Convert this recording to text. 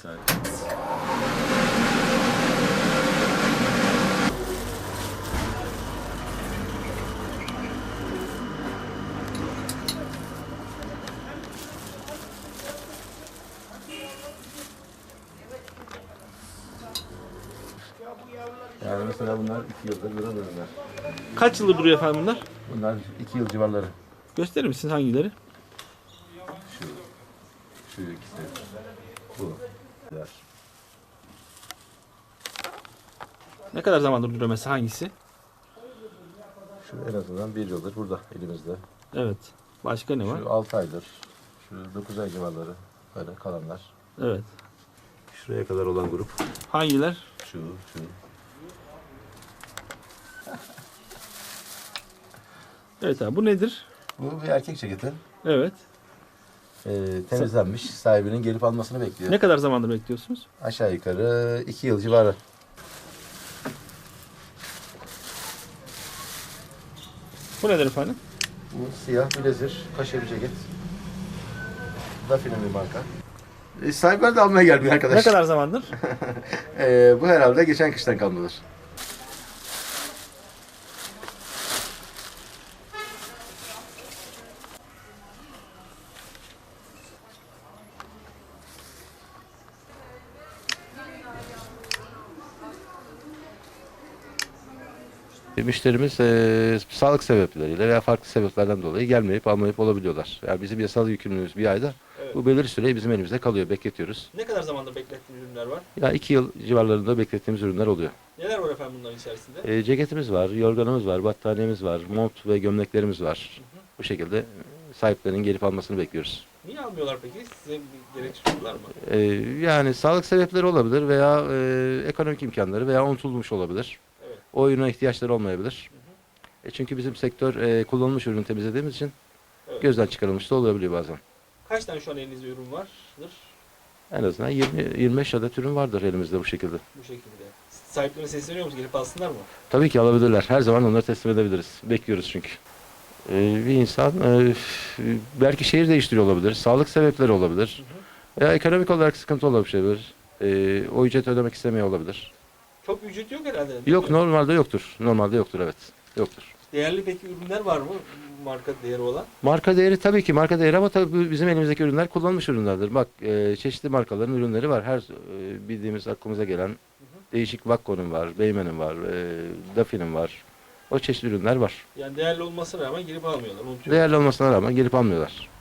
saat. Yani mesela bunlar iki yıldır burada bunlar. Kaç yıldır duruyor efendim bunlar? Bunlar iki yıl civarları. Gösterir misiniz hangileri? Şu, şu ikisi. Bu. Bunlar. Ne kadar zamandır duruyor mesela hangisi? Şu en azından 1 yıldır burada elimizde. Evet. Başka ne var? Şu 6 aydır. Şu 9 ay civarları. Böyle kalanlar. Evet. Şuraya kadar olan grup. Hangiler? Şu, şu. Evet abi bu nedir? Bu bir erkek ceketi. Evet. Ee, temizlenmiş. Sahibinin gelip almasını bekliyor. Ne kadar zamandır bekliyorsunuz? Aşağı yukarı 2 yıl civarı. Bu nedir efendim? Bu siyah blazer, kaşe bir ceket. Dafi'nin bir marka. E, sahipler de almaya gelmiyor arkadaş. Ne kadar zamandır? E, bu herhalde geçen kıştan kalmadır. Müşterimiz e, sağlık sebepleriyle veya farklı sebeplerden dolayı gelmeyip almayıp olabiliyorlar. Yani bizim yasal yükümlülüğümüz bir ayda. Evet. Bu belirli süre bizim elimizde kalıyor, bekletiyoruz. Ne kadar zamandır beklettiğiniz ürünler var? Ya iki yıl civarlarında beklettiğimiz ürünler oluyor. Neler var efendim bunların içerisinde? E, ceketimiz var, yorganımız var, battaniyemiz var, mont ve gömleklerimiz var. Bu şekilde e, sahiplerinin gelip almasını bekliyoruz. Niye almıyorlar peki? Size gerekçe mı? E, yani sağlık sebepleri olabilir veya e, ekonomik imkanları veya unutulmuş olabilir. O ürüne ihtiyaçları olmayabilir. E, çünkü bizim sektör e, kullanılmış ürün temizlediğimiz için Evet. gözden çıkarılmış da olabiliyor bazen. Kaç tane şu an elinizde ürün vardır En azından 20-25 adet ürün vardır elimizde bu şekilde. bu şekilde? Sahiplerine sesleniyor musunuz? Gelip alsınlar mı? Tabii ki alabilirler. Her zaman onları teslim edebiliriz. Bekliyoruz çünkü. Ee, bir insan e, belki şehir değiştiriyor olabilir. Sağlık sebepleri olabilir. Veya ekonomik olarak sıkıntı olabilir. Ee, o ücret ödemek istemiyor olabilir. Çok ücret yok herhalde. Yok normalde yoktur. Normalde yoktur evet. Yoktur. Değerli peki ürünler var mı? Marka değeri olan. Marka değeri tabii ki marka değeri ama tabii bizim elimizdeki ürünler kullanılmış ürünlerdir. Bak e, çeşitli markaların ürünleri var. Her e, bildiğimiz aklımıza gelen değişik Vakko'nun var, Beymen'in var, e, Dafi'nin var. O çeşitli ürünler var. Yani değerli olmasına rağmen gelip almıyorlar. Unutuyorlar. Değerli olmasına rağmen gelip almıyorlar.